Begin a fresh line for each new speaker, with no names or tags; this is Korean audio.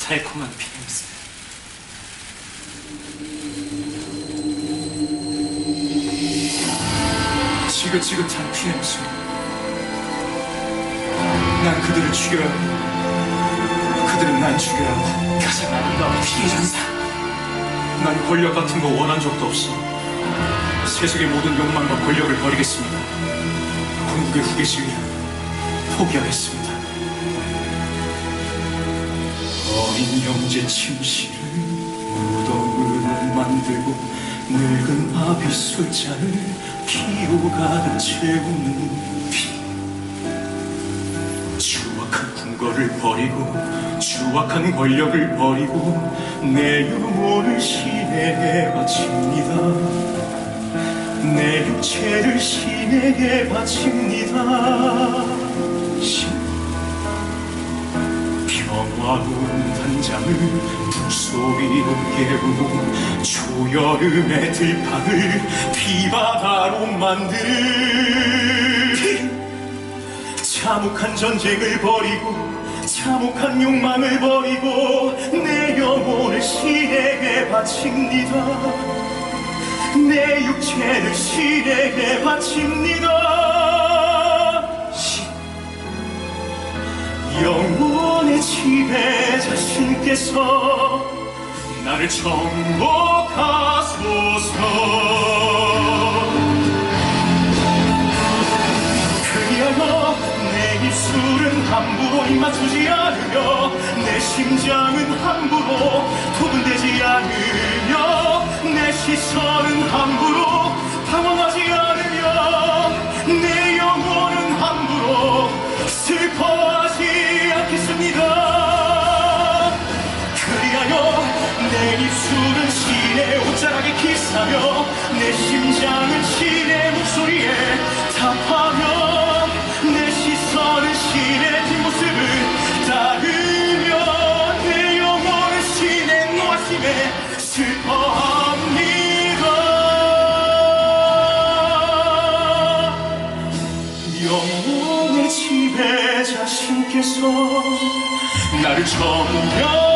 달콤한 비냄새. 지긋지긋한 피 냄새. 난 그들을 죽여야 해. 그들은 난 죽여야 해. 가장 아름다운 피해장사. 난 권력 같은 거 원한 적도 없어. 세속의 모든 욕망과 권력을 버리겠습니다. 궁극의 후계식을 포기하겠습니다. 어린 형제 침실을 무덤으로 만들고 늙은 아비 술잔을 피로 가득 채우는 피. 추악한 궁궐을 버리고 추악한 권력을 버리고 내 영혼을 신에게 바칩니다. 내 육체를 신에게 바칩니다 신 평화로운 단장을 북소리로 깨우고 초여름의 들판을 피바다로 만들 참혹한 전쟁을 벌이고 참혹한 욕망을 버리고 내 영혼을 신에게 바칩니다. 내 육체를 신에게 바칩니다. 신 영혼 의 지배자 신께서 나를 정복하소서. 그리하여 내 입술은 함부로 입맞추지 않으며 내 심장은 함부로 두근대지 않으며 내 시선은 함부로 내 심장은 신의 목소리에 답하며 내 시선은 신의 뒷모습을 따르며 내 영혼은 신의 노하심에 슬퍼합니다. 영혼의 지배자 신께서 나를 정령